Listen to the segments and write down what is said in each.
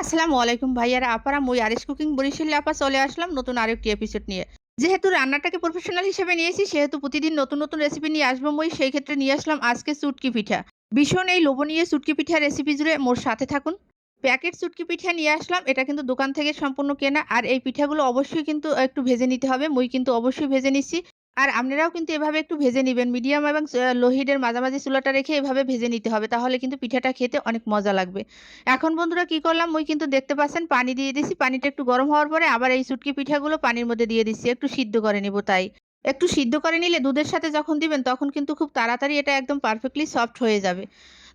আসসালামু আলাইকুম ভাইয়ারা, আপারা মুই আরিস কুকিং বরিশালে আপা চলে আসলাম নতুন আরেকটি এপিসোড নিয়ে। যেহেতু রান্নাটাকে প্রফেশনাল হিসেবে নিয়েছি, সেহেতু প্রতিদিন নতুন নতুন রেসিপি নিয়ে আসব মই, সেই ক্ষেত্রে নিয়ে আসলাম আজকে সুটকি পিঠা। ভীষণ এই লোভনীয় সুটকি পিঠা রেসিপি জুড়ে মোর সাথে থাকুন। প্যাকেট সুটকি পিঠা নিয়ে আসলাম, এটা কিন্তু দোকান থেকে সম্পূর্ণ কেনা, আর এই পিঠাগুলো অবশ্যই কিন্তু একটু ভেজে নিতে হবে, মুই কিন্তু অবশ্যই ভেজে নিচ্ছি। আর আপনারাও কিন্তু এভাবে একটু ভেজে নেবেন। মিডিয়াম এবং লো হিটের মাঝামাঝি চুলাটা রেখে এভাবে ভেজে নিতে হবে, তাহলে কিন্তু পিঠাটা খেতে অনেক মজা লাগবে। এখন বন্ধুরা কি করলাম, ওই কিন্তু দেখতে পাচ্ছেন পানি দিয়ে দিছি, পানিটা একটু গরম হওয়ার পরে আবার এই চুটকি পিঠাগুলো পানির মধ্যে দিয়ে দিচ্ছি, একটু সিদ্ধ করে নেব তাই। একটু সিদ্ধ করে নিলে দুধের সাথে যখন দিবেন, তখন কিন্তু খুব তাড়াতাড়ি এটা একদম পারফেক্টলি সফট হয়ে যাবে।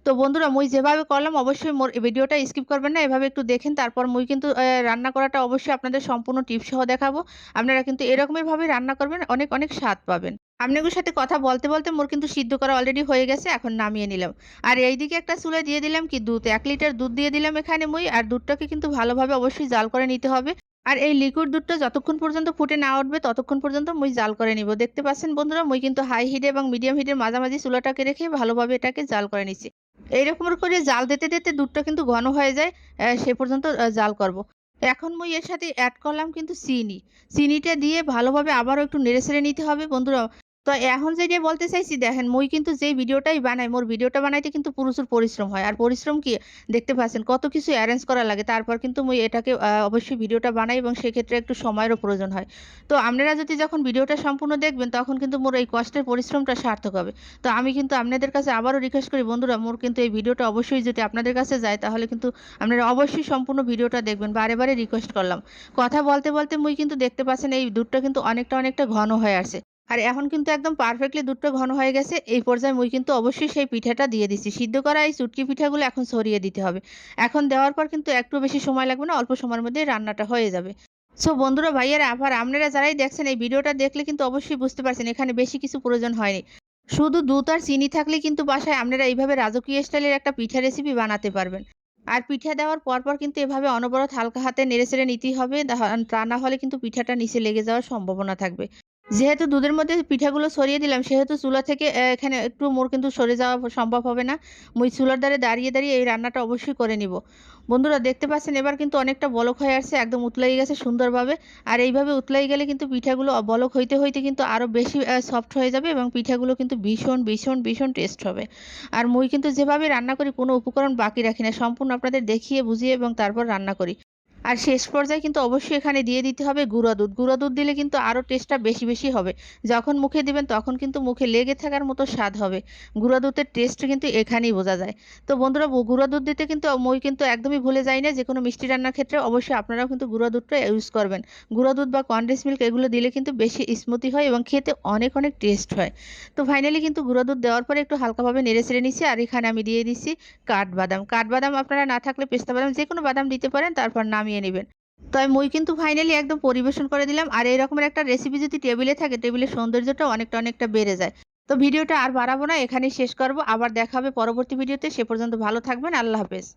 তো বন্ধুরা মুই যেভাবে করলাম, অবশ্যই মোর ভিডিওটা স্কিপ করবেন না, এভাবে একটু দেখেন, তারপর মুই কিন্তু রান্না করাটা অবশ্যই আপনাদের সম্পূর্ণ টিপস সহ দেখাবো। আপনারা কিন্তু এরকমই ভাবে রান্না করবেন, অনেক অনেক স্বাদ পাবেন। আপনাদের সাথে কথা বলতে বলতে মোর কিন্তু সিদ্ধ করা অলরেডি হয়ে গেছে, এখন নামিয়ে নিলাম। আর এইদিকে একটা চুলে দিয়ে দিলাম কি দুধ, এক লিটার দুধ দিয়ে দিলাম এখানে মুই, আর দুধটাকে কিন্তু ভালোভাবে অবশ্যই জাল করে নিতে হবে। আর এই লিকুইড দুধটা যতক্ষণ পর্যন্ত ফুটে না উঠবে, ততক্ষণ পর্যন্ত মুই জাল করে নিব। দেখতে পাচ্ছেন বন্ধুরা, মুই কিন্তু হাই হিটে এবং মিডিয়াম হিটের মাঝামাঝি চুলাটাকে রেখে ভালোভাবে এটাকে জাল করে নিচ্ছি এইরকম করে জাল দিতে দিতে দুধটা কিন্তু ঘন হয়ে যায় সে পর্যন্ত জাল করব। এখন মুই এর সাথে অ্যাড করলাম কিন্তু চিনি চিনিটা দিয়ে ভালোভাবে আবারও একটু নেড়ে ছেড়ে নিতে হবে বন্ধুরা তো এখন যেটা বলতে চাইছি, দেখেন মুই কিন্তু যেই ভিডিওটাই বানাই, মোর ভিডিওটা বানাইতে কিন্তু প্রচুর পরিশ্রম হয়। আর পরিশ্রম কি দেখতে পাচ্ছেন, কত কিছু অ্যারেঞ্জ করা লাগে। তারপর কিন্তু মুই এটাকে অবশ্যই ভিডিওটা বানাই এবং সেক্ষেত্রে একটু সময়েরও প্রয়োজন হয়। তো আপনারা যদি যখন ভিডিওটা সম্পূর্ণ দেখবেন, তখন কিন্তু মোর এই কষ্টের পরিশ্রমটা সার্থক হবে। তো আমি কিন্তু আপনাদের কাছে আবারও রিকোয়েস্ট করি, বন্ধুরা, মোর কিন্তু এই ভিডিওটা অবশ্যই যদি আপনাদের কাছে যায়, তাহলে কিন্তু আপনারা অবশ্যই সম্পূর্ণ ভিডিওটা দেখবেন। বারে বারে রিকোয়েস্ট করলাম। কথা বলতে বলতে মুই কিন্তু দেখতে পাচ্ছেন, এই দুধটা কিন্তু অনেকটা অনেকটা ঘন হয়ে আসে আর এখন কিন্তু একদম পারফেক্টলি দুধটা ঘন হয়ে গেছে। এই পর্যায়ে মুই কিন্তু অবশ্যই সেই পিঠাটা দিয়ে দিচ্ছি সিদ্ধ করা এই চুটকি পিঠাগুলো এখন সরিয়ে দিতে হবে। এখন দেওয়ার পর কিন্তু একটু বেশি সময় লাগবে না, অল্প সময়ের মধ্যে রান্নাটা হয়ে যাবে। সো বন্ধুরা, ভাইয়ারা, আবার আপনারা যারাই দেখছেন এই ভিডিওটা দেখলে কিন্তু অবশ্যই বুঝতে পারছেন, এখানে বেশি কিছু প্রয়োজন হয়নি। শুধু দুধ আর চিনি থাকলে কিন্তু বাসায় আপনারা এইভাবে রাজকীয় স্টাইলের একটা পিঠা রেসিপি বানাতে পারবেন। আর পিঠা দেওয়ার পরপর কিন্তু এভাবে অনবরত হালকা হাতে নেড়ে চেড়ে নিতেই হবে। তা না হলে কিন্তু পিঠাটা নিচে লেগে যাওয়ার সম্ভাবনা থাকবে। যেহেতু দুধের মধ্যে পিঠাগুলো সরিয়ে দিলাম, সেহেতু চুলা থেকে এখানে একটু মোর কিন্তু সরে যাওয়া সম্ভব হবে না। মুই চুলার দ্বারে দাঁড়িয়ে দাঁড়িয়ে এই রান্নাটা অবশ্যই করে নিব। বন্ধুরা, দেখতে পাচ্ছেন এবার কিন্তু অনেকটা বলক হয়ে আসছে, একদম উতলাই গেছে সুন্দরভাবে। আর এইভাবে উতলাই গেলে কিন্তু পিঠাগুলো বলক হইতে হইতে কিন্তু আরও বেশি সফট হয়ে যাবে এবং পিঠাগুলো কিন্তু ভীষণ ভীষণ ভীষণ টেস্ট হবে। আর মুই কিন্তু যেভাবে রান্না করি, কোনো উপকরণ বাকি রাখি না। সম্পূর্ণ আপনাদের দেখিয়ে, বুঝিয়ে এবং তারপর রান্না করি। আর শেষ পর্যায়ে কিন্তু অবশ্যই এখানে দিয়ে দিতে হবে গুঁড়া দুধ। গুঁড়া দুধ দিলে কিন্তু আরও টেস্টটা বেশি বেশি হবে। যখন মুখে দিবেন তখন কিন্তু মুখে লেগে থাকার মতো স্বাদ হবে। গুঁড়া দুধের টেস্ট কিন্তু এখানেই বোঝা যায়। তো বন্ধুরা গুঁড়া দুধ দিতে কিন্তু মই কিন্তু একদমই ভুলে যাই না। যে কোনো মিষ্টি রান্নার ক্ষেত্রে অবশ্যই আপনারাও কিন্তু গুঁড়া দুধটা ইউজ করবেন। গুঁড়া দুধ বা কনডেন্স মিল্ক এগুলো দিলে কিন্তু বেশি স্মুথি হয় এবং খেতে অনেক অনেক টেস্ট হয়। তো ফাইনালি কিন্তু গুঁড়া দুধ দেওয়ার পরে একটু হালকাভাবে নেড়ে ছেড়ে নিচ্ছি আর এখানে আমি দিয়ে দিচ্ছি কাঠবাদাম। কাঠবাদাম আপনারা না থাকলে পেস্তা বাদাম যে কোনো বাদাম দিতে পারেন, তারপর নামিয়ে নেবেন। তো মই কিন্তু ফাইনালি একদম পরিবেশন করে দিলাম আর এই রকমের একটা রেসিপি যদি টেবিলে থাকে টেবিলের সৌন্দর্যটা অনেকটা অনেকটা বেড়ে যায়। তো ভিডিওটা আর বাড়াবো না, এখানেই শেষ করব। আবার দেখা হবে পরবর্তী ভিডিওতে সে পর্যন্ত ভালো থাকবেন। আল্লাহ হাফেজ।